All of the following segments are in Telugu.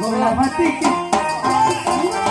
గుణవతికి శ్రీలక్ష్మీ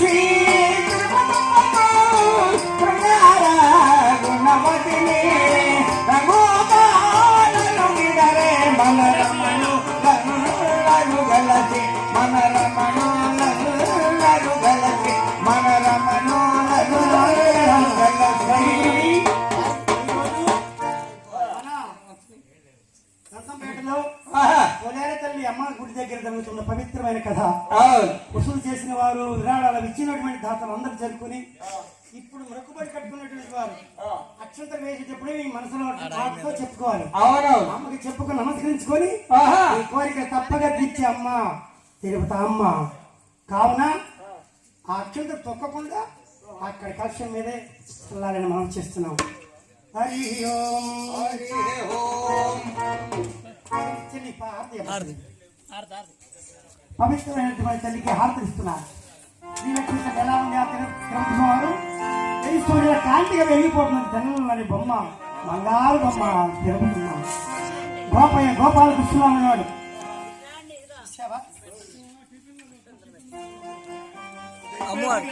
శ్రీలక్ష్మీ తిరుపతమ్మకు ప్రణార గుణవతిని గలసి మనరమణు దగ్గర జరుగుతున్న పవిత్రమైన కథ. వసూలు చేసిన వారు విరాళాలు ఇచ్చినటువంటి దాతలు అందరూ జరుపుకుని ఇప్పుడు మొక్కుబడి కట్టుకున్నటువంటి వారు అక్షంతలు వేసేటప్పుడే మీ మనసులో మాటతో చెప్పుకోవాలి. అమ్మకి చెప్పుకొని నమస్కరించుకొని కోరిక తప్పగా తీర్చే అమ్మ తిరుపతి అమ్మ. కావున ఆ అక్షంత తొక్కకుండా అక్కడ కలశం మీదే వెళ్ళాలని మనం చేస్తున్నాం. హరి ఓం. హారతి ఇవ్వండి. పవిత్రమైనటువంటి తల్లికి హారతి ఇస్తున్నారు. శ్రీలక్ష్మి ఎలా ఉంది ఆ తిరుపతివారు సూర్యుల కాంతిగా వెళ్ళిపోతున్నది తెల్లని బొమ్మ బంగారు బొమ్మ తిరుగుతున్నా గోపయ్య గోపాలకృష్ణ ఉన్నాడు అమ్మవారు.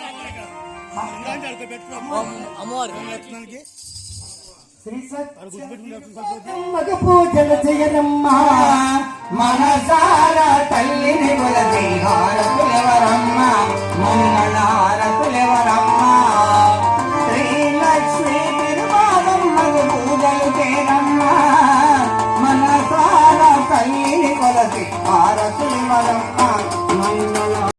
అమ్మవారు. శ్రీ మగ పూజలు చేయరమ్మా మనసార తల్లిని కొలది హారతులెవరమ్మ మంగళహారతులెవరమ్మ